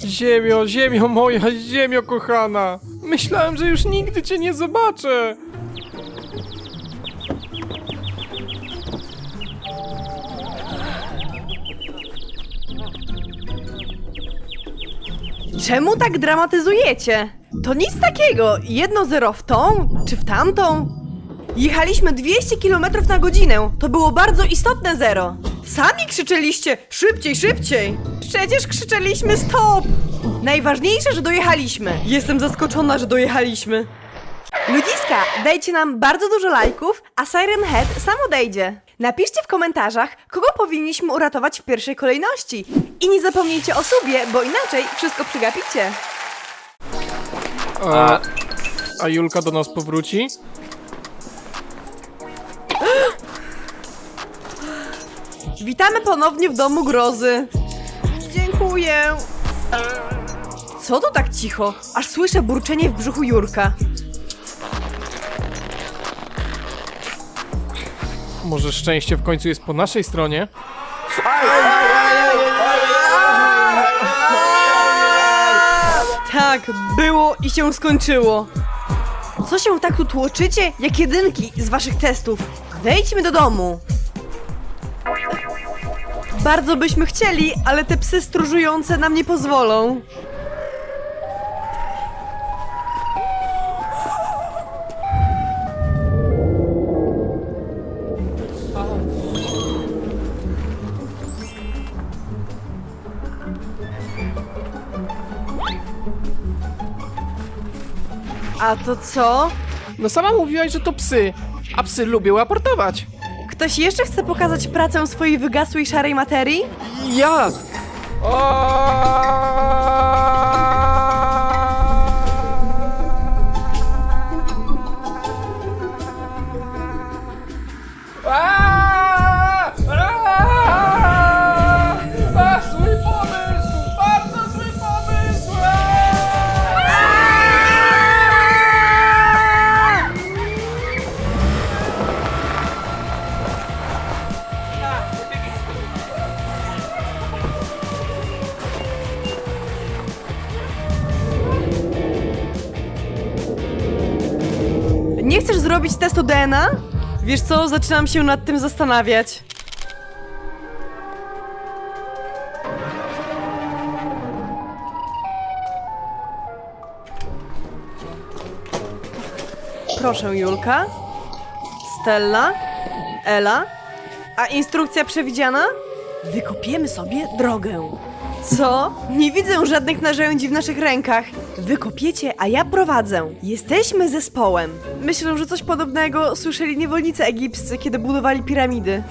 Ziemio, ziemio moja, ziemio kochana. Myślałem, że już nigdy cię nie zobaczę. Czemu tak dramatyzujecie? To nic takiego. Jedno zero w tą czy w tamtą. Jechaliśmy 200 km na godzinę. To było bardzo istotne zero. Sami krzyczeliście szybciej, szybciej. Przecież krzyczeliśmy stop. Najważniejsze, że dojechaliśmy. Jestem zaskoczona, że dojechaliśmy. Ludziska, dajcie nam bardzo dużo lajków, a Siren Head sam odejdzie. Napiszcie w komentarzach, kogo powinniśmy uratować w pierwszej kolejności. I nie zapomnijcie o subie, bo inaczej wszystko przegapicie. A, a Julka do nas powróci? Witamy ponownie w domu grozy. Dziękuję. Co to tak cicho? Aż słyszę burczenie w brzuchu Jurka. Może szczęście w końcu jest po naszej stronie? Tak, było i się skończyło. Co się tak tu tłoczycie, jak jedynki z waszych testów? Wejdźmy do domu. Bardzo byśmy chcieli, ale te psy stróżujące nam nie pozwolą. A to co? No sama mówiłaś, że to psy, a psy lubią aportować. Ktoś jeszcze chce pokazać pracę swojej wygasłej szarej materii? Ja! Zły testu DNA? Wiesz co, zaczynam się nad tym zastanawiać. Proszę, Julka. Stella. Ela. A instrukcja przewidziana? Wykopiemy sobie drogę. Co? Nie widzę żadnych narzędzi w naszych rękach. Wykopiecie, a ja prowadzę. Jesteśmy zespołem. Myślę, że coś podobnego słyszeli niewolnicy egipscy, kiedy budowali piramidy.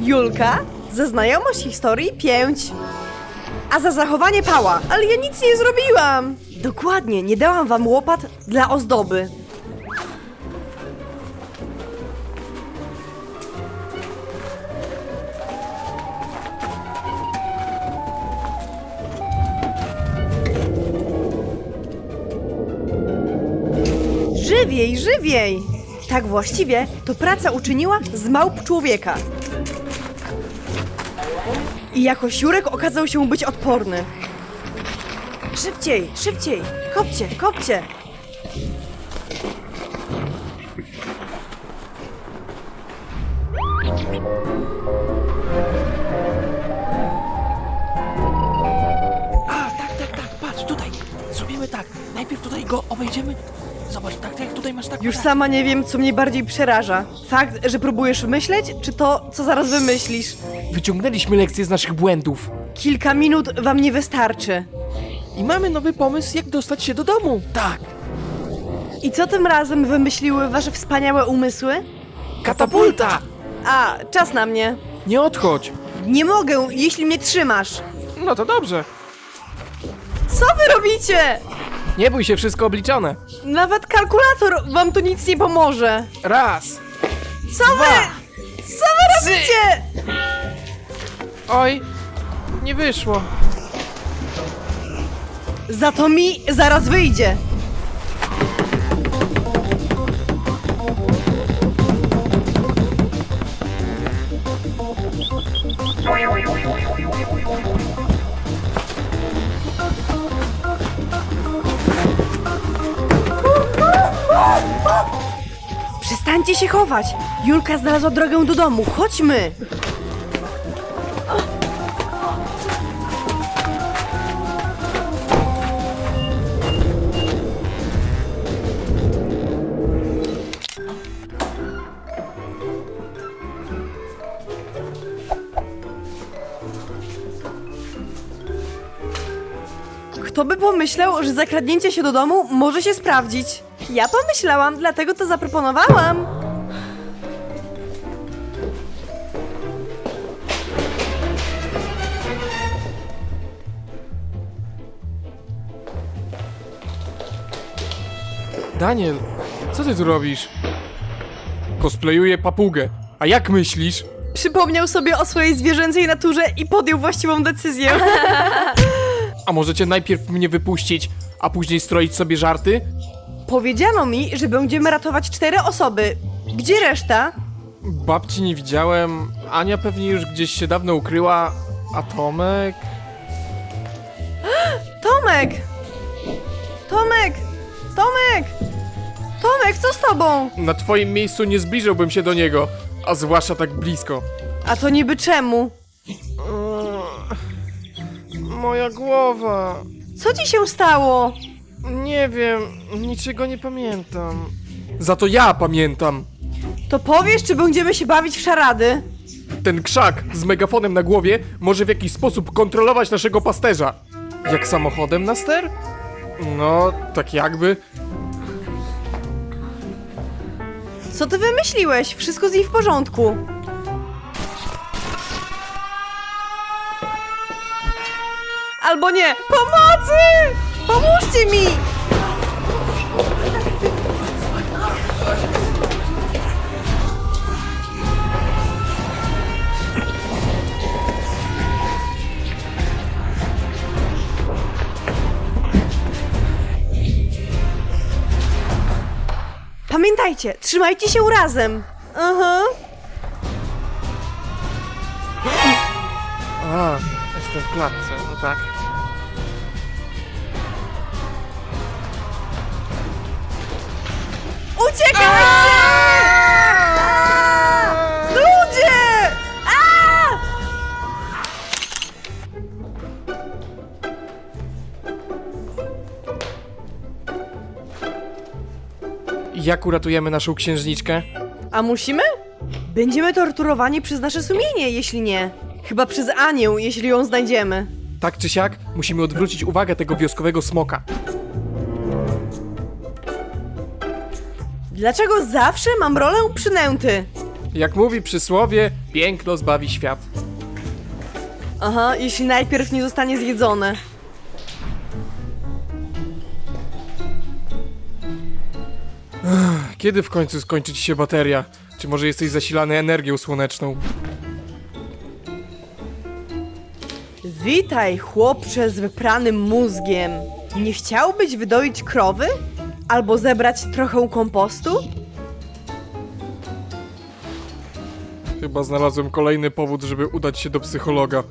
Julka, za znajomość historii pięć. A za zachowanie pała. Ale ja nic nie zrobiłam. Dokładnie, nie dałam wam łopat dla ozdoby. Żywiej, żywiej! Tak właściwie to praca uczyniła z małp człowieka. I jako siurek okazał się być odporny. Szybciej, szybciej! Kopcie, kopcie! A, tak, tak, tak, patrz, tutaj. Zrobimy tak. Najpierw tutaj go obejdziemy. Zobacz, tak, tak, tutaj masz tak. Już tak. sama nie wiem, co mnie bardziej przeraża. Fakt, że próbujesz myśleć, czy to, co zaraz wymyślisz? Wyciągnęliśmy lekcje z naszych błędów. Kilka minut wam nie wystarczy. I mamy nowy pomysł, jak dostać się do domu. Tak, I co tym razem wymyśliły wasze wspaniałe umysły? katapulta! A, czas na mnie. Nie odchodź. Nie mogę, jeśli mnie trzymasz. No to dobrze. Co wy robicie? Nie bój się, wszystko obliczone. Nawet kalkulator wam tu nic nie pomoże. Raz. Co wy? Co wy robicie? Oj, nie wyszło. Za to mi zaraz wyjdzie. Przestańcie się chować! Julka znalazła drogę do domu, chodźmy! Kto by pomyślał, że zakradnięcie się do domu może się sprawdzić? Ja pomyślałam, dlatego to zaproponowałam. Daniel, co ty tu robisz? Cosplayuję papugę. A jak myślisz? Przypomniał sobie o swojej zwierzęcej naturze i podjął właściwą decyzję. A możecie najpierw mnie wypuścić, a później stroić sobie żarty? Powiedziano mi, że będziemy ratować cztery osoby. Gdzie reszta? Babci nie widziałem, Ania pewnie już gdzieś się dawno ukryła, a Tomek... Tomek! Tomek! Tomek! Tomek, co z tobą? Na twoim miejscu nie zbliżyłbym się do niego, a zwłaszcza tak blisko. A to niby czemu? Moja głowa... Co ci się stało? Nie wiem, niczego nie pamiętam. Za to ja pamiętam. To powiesz, czy będziemy się bawić w szarady? Ten krzak z megafonem na głowie może w jakiś sposób kontrolować naszego pasterza. Jak samochodem na ster? No, tak jakby. Co ty wymyśliłeś? Wszystko z niej w porządku. Albo nie! Pomocy! Pomóżcie mi! Pamiętajcie, trzymajcie się razem. Aha. A, jestem w klatce, no tak. Uciekajcie! Ludzie! A! Jak uratujemy naszą księżniczkę? A musimy? Będziemy torturowani przez nasze sumienie, jeśli nie. Chyba przez Anię, jeśli ją znajdziemy. Tak czy siak, musimy odwrócić uwagę tego wioskowego smoka. Dlaczego zawsze mam rolę przynęty? Jak mówi przysłowie, piękno zbawi świat. Aha, jeśli najpierw nie zostanie zjedzone. Kiedy w końcu skończy ci się bateria? Czy może jesteś zasilany energią słoneczną? Witaj, chłopcze z wypranym mózgiem. Nie chciałbyś wydoić krowy? Albo zebrać trochę kompostu? Chyba znalazłem kolejny powód, żeby udać się do psychologa.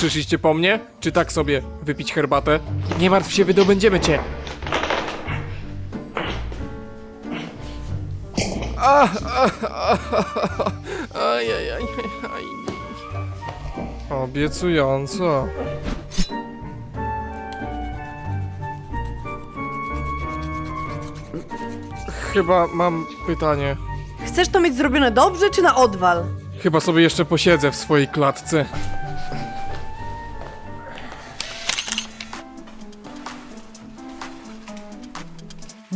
Przyszliście po mnie? Czy tak sobie wypić herbatę? Nie martw się, wydobędziemy cię. A, a, a, a, Aj, aj, aj, aj. Obiecująco. Chyba mam pytanie. Chcesz to mieć zrobione dobrze czy na odwal? Chyba sobie jeszcze posiedzę w swojej klatce.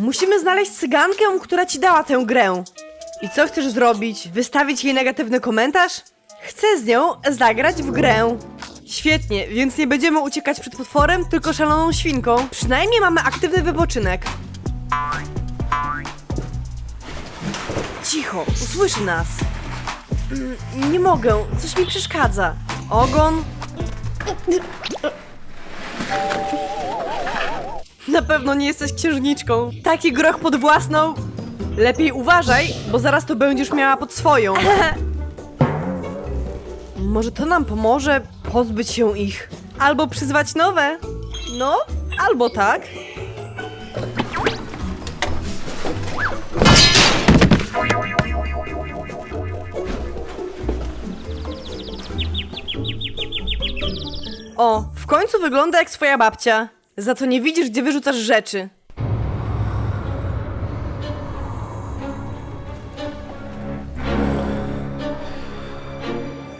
Musimy znaleźć cygankę, która ci dała tę grę. I co chcesz zrobić? Wystawić jej negatywny komentarz? Chcę z nią zagrać w grę. Świetnie, więc nie będziemy uciekać przed potworem, tylko szaloną świnką. Przynajmniej mamy aktywny wypoczynek. Cicho, usłyszy nas. Mm, Nie mogę, coś mi przeszkadza. Ogon, Na pewno nie jesteś księżniczką. Taki groch pod własną. Lepiej uważaj, bo zaraz to będziesz miała pod swoją. Może to nam pomoże pozbyć się ich. Albo przyzwać nowe. No, albo tak. O, w końcu wygląda jak swoja babcia. Za to nie widzisz, gdzie wyrzucasz rzeczy.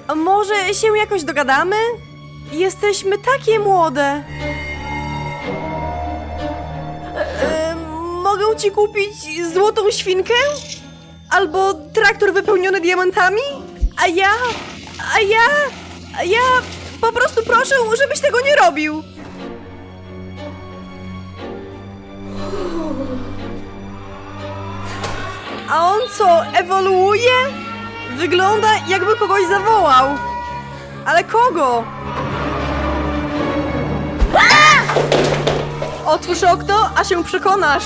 A może się jakoś dogadamy? Jesteśmy takie młode. E, e, mogę ci kupić złotą świnkę? Albo traktor wypełniony diamentami? A ja, a ja, a ja po prostu proszę, żebyś tego nie robił. A on co, ewoluuje? Wygląda jakby kogoś zawołał. Ale kogo? Otwórz okno, a się przekonasz.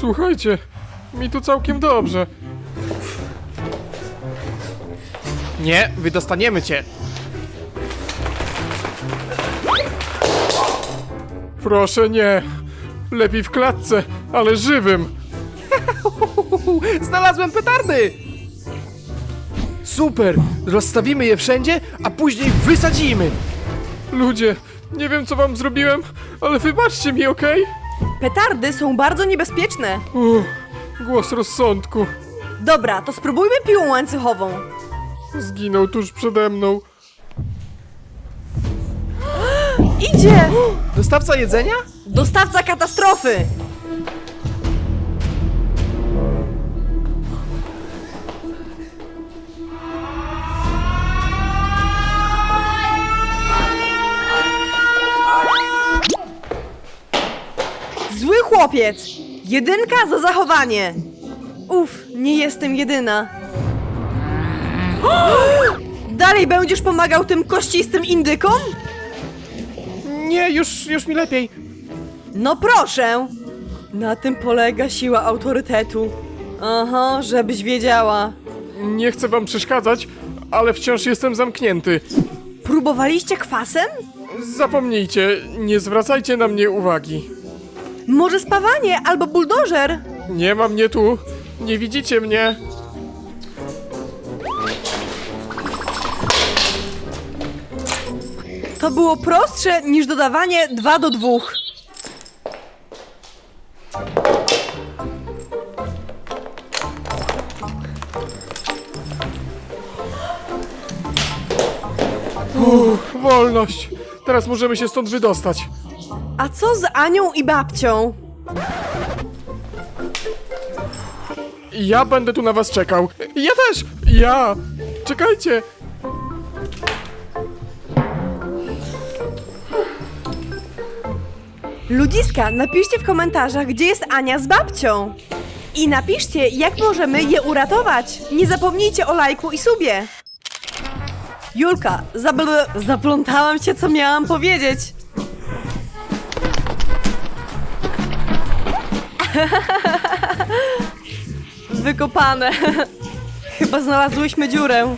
Słuchajcie, mi tu całkiem dobrze. Nie, wydostaniemy cię. Proszę nie. Lepiej w klatce, ale żywym. Znalazłem petardy! Super! Rozstawimy je wszędzie, a później wysadzimy! Ludzie, nie wiem co wam zrobiłem, ale wybaczcie mi, okej? Petardy są bardzo niebezpieczne. Uff, głos rozsądku. Dobra, to spróbujmy piłą łańcuchową. Zginął tuż przede mną. Idzie! Dostawca jedzenia? Dostawca katastrofy! Zły chłopiec! Jedynka za zachowanie! Uf, nie jestem jedyna. Dalej będziesz pomagał tym kościstym indykom? Nie, już, już mi lepiej. No proszę! Na tym polega siła autorytetu. Aha, żebyś wiedziała. Nie chcę wam przeszkadzać, ale wciąż jestem zamknięty. Próbowaliście kwasem? Zapomnijcie, nie zwracajcie na mnie uwagi. Może spawanie albo buldożer? Nie ma mnie tu. Nie widzicie mnie. To było prostsze niż dodawanie 2 do 2. Wolność. Teraz możemy się stąd wydostać. A co z Anią i babcią? Ja będę tu na was czekał. Ja też! Ja! Czekajcie! Ludziska, napiszcie w komentarzach, gdzie jest Ania z babcią. I napiszcie, jak możemy je uratować. Nie zapomnijcie o lajku i subie. Julka, zabl... zaplątałam się, co miałam powiedzieć. Wykopane. Chyba znalazłyśmy dziurę.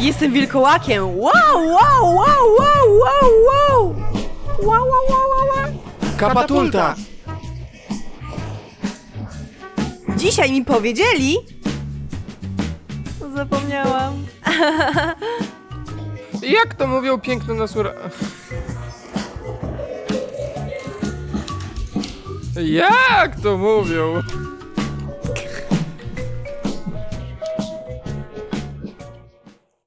Jestem wilkołakiem. Wow, wow, wow, wow, wow, wow. Wow, wow, wow, wow, wow. Kapatulta! Dzisiaj mi powiedzieli, zapomniałam. Jak to mówią piękne nasura... Jak to mówią?